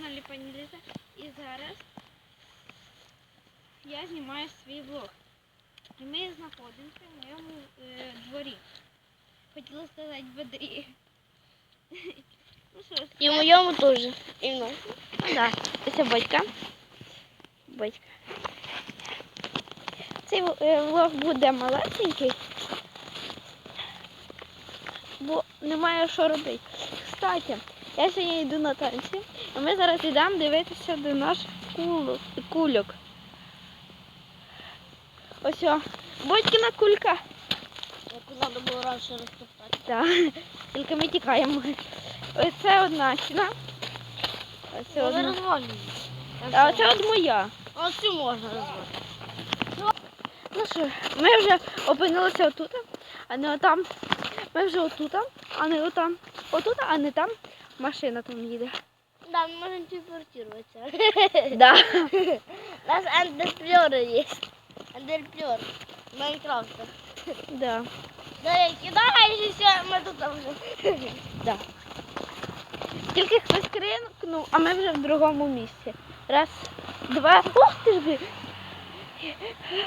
каналі Пані Ліза. І зараз я знімаю свій влог. І ми знаходимося в моєму е, дворі. Хотіла сказати в. Ну що І в моєму теж. І в нас. Ну да. Це батька. Батька. Цей е, влог буде малесенький, бо немає що робити. Кстати, я сьогодні йду на танці, і ми зараз йдемо дивитися до наших кулок, кульок. Ось о, батькіна кулька. Яку треба було раніше розтоптати. Так, тільки ми тікаємо. Ось це одна стіна. Ось це одна. А оце от моя. А цю можна розвалити. Ну що, ми вже опинилися отут, а не отам. Ми вже отут, а не отам. Отут, а не там. Машина там їде. Да, ми можемо телепортуватися. Да. У нас андерпльори є. Андерпльор. Майнкрафта. Да. Да, я кидаю, і все, ми тут вже. Да. Тільки хтось крикнув, а ми вже в другому місці. Раз, два. Ох ти ж.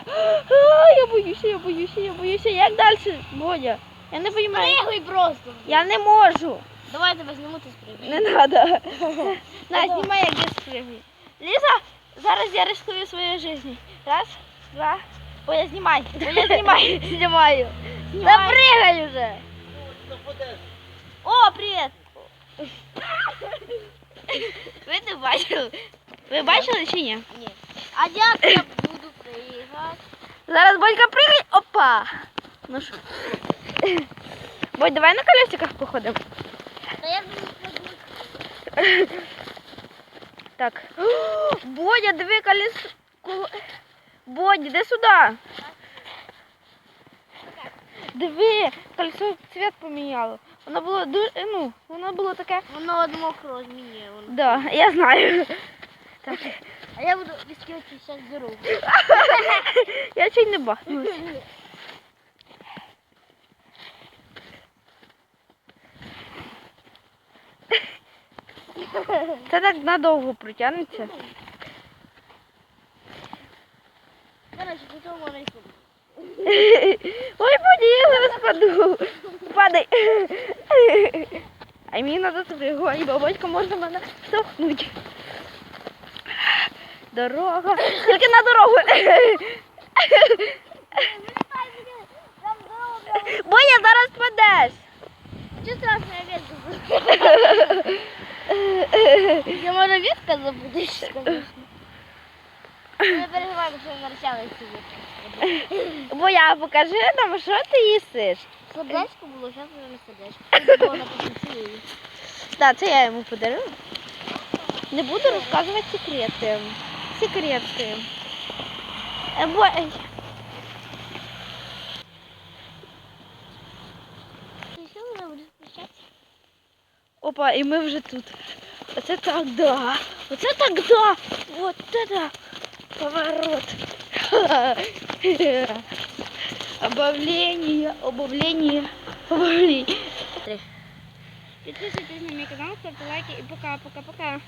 А, Я боюся, я боюся, я боюся. Як далі, Бодя? Я не розумію. Пригай просто. Я не можу. Давай я тебе зніму, ти спригай. Не треба. На, знімай, як я спригаю. Ліза, зараз я рискую своєю життю. Раз, два. Боя, знімай. Боя, знімай. Знімаю. Та Знімай. пригай вже. О, привіт. Ви не бачили? Ви бачили чи ні? Ні. А як я буду пригати? Зараз Бодька пригай. Опа. Ну що? Бодь, давай на колесиках походимо. Та я буду пригати. Так. Бодя, диви колес. кол- Бодя, іди сюди. Диви, колесо цвіт поміняло. Воно було дуже, ну, воно було таке. Воно од мокрого змінює. Да, я знаю. Так, А я буду відскочити зараз дорогу. я чуть не бахнула. Це так надовго протягнеться. Можна йти. Ой, Бодя, я зараз паду. Падай. А мені треба спригувати, бо батько може мене штовхнути. Дорога. Тільки на дорогу. Дорога. Боя, зараз падеш. Чи страшно, я ветку Я ветка забудеш, звісно. Не переживай, бо що я нарішала ці ветки. Боя, покажи нам, що ти їсиш. Сердечко було, зараз вже не сердечко. Так, це я йому подарую. Не буду розказувати секрети. Секрети. Бо-? Опа, і ми вже тут. Оце так да. Оце так да. Вот это поворот. Обавление, обавление, обавление. Підписуйтесь на мій канал, ставте лайки і пока-пока-пока.